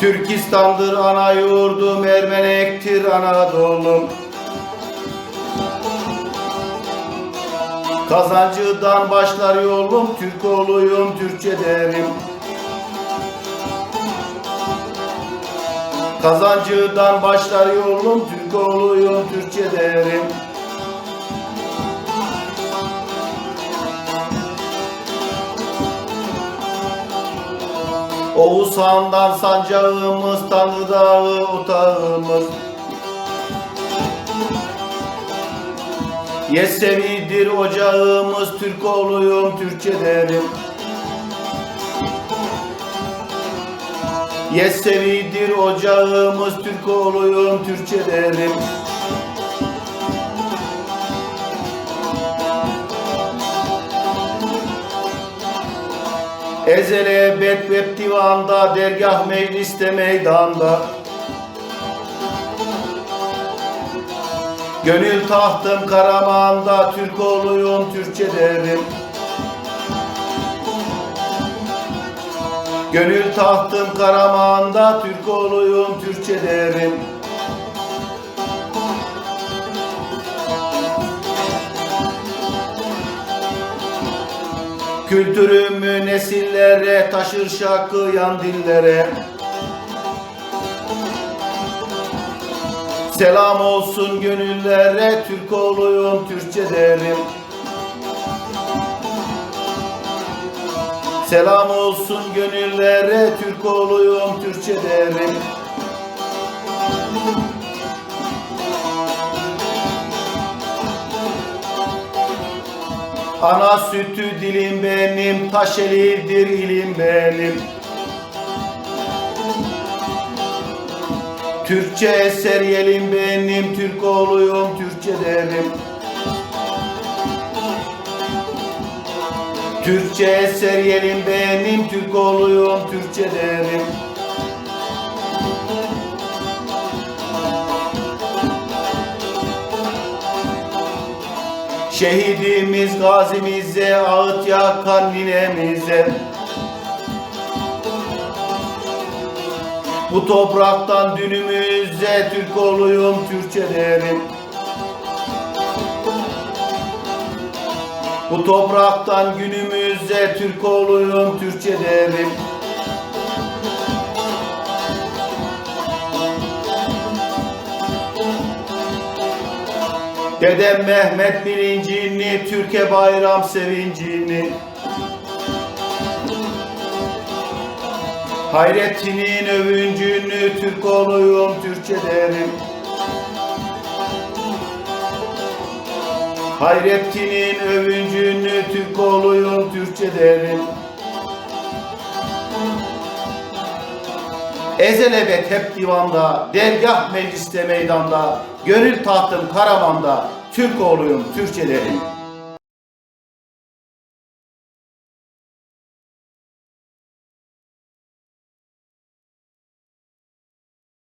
Türkistan'dır ana yurdum, Ermenek'tir Anadolu'm. Kazancıdan başlar yolum, Türk oğluyum, Türkçe derim. Kazancıdan başlar yolum, Türk oğluyum, Türkçe derim. Oğuzhan'dan sancağımız, Tanrı Dağı otağımız. Yesevidir ocağımız, Türk oğluyum, Türkçe derim. Yesevidir ocağımız, Türk oğluyum, Türkçe derim. Ezele bet web divanda, dergah mecliste meydanda. Gönül tahtım Karaman'da, Türk oğluyum, Türkçe derim. Gönül tahtım Karaman'da, Türk oğluyum, Türkçe derim. Kültürümü nesillere taşır şarkıyan dillere. Selam olsun gönüllere Türk oğluyum Türkçe derim Selam olsun gönüllere Türk oğluyum Türkçe derim Ana sütü dilim benim, taş elidir ilim benim. Türkçe eser yelim benim, Türk oğluyum, Türkçe derim. Türkçe eser yelim benim, Türk oğluyum, Türkçe derim. Şehidimiz gazimize, ağıt yakan ninemize. Bu topraktan dünümüze Türk oğluyum, Türkçe derim Bu topraktan günümüze Türk oğluyum, Türkçe derim Dedem Mehmet bilincini, Türkiye bayram sevincini. Hayrettin'in övüncünü, Türk oğluyum, Türkçe derim Hayrettin'in övüncünü, Türk oğluyum, Türkçe derim Ezelebet hep divanda, dergah mecliste meydanda, gönül tahtım Karaman'da, Türk oğluyum, Türkçe derim.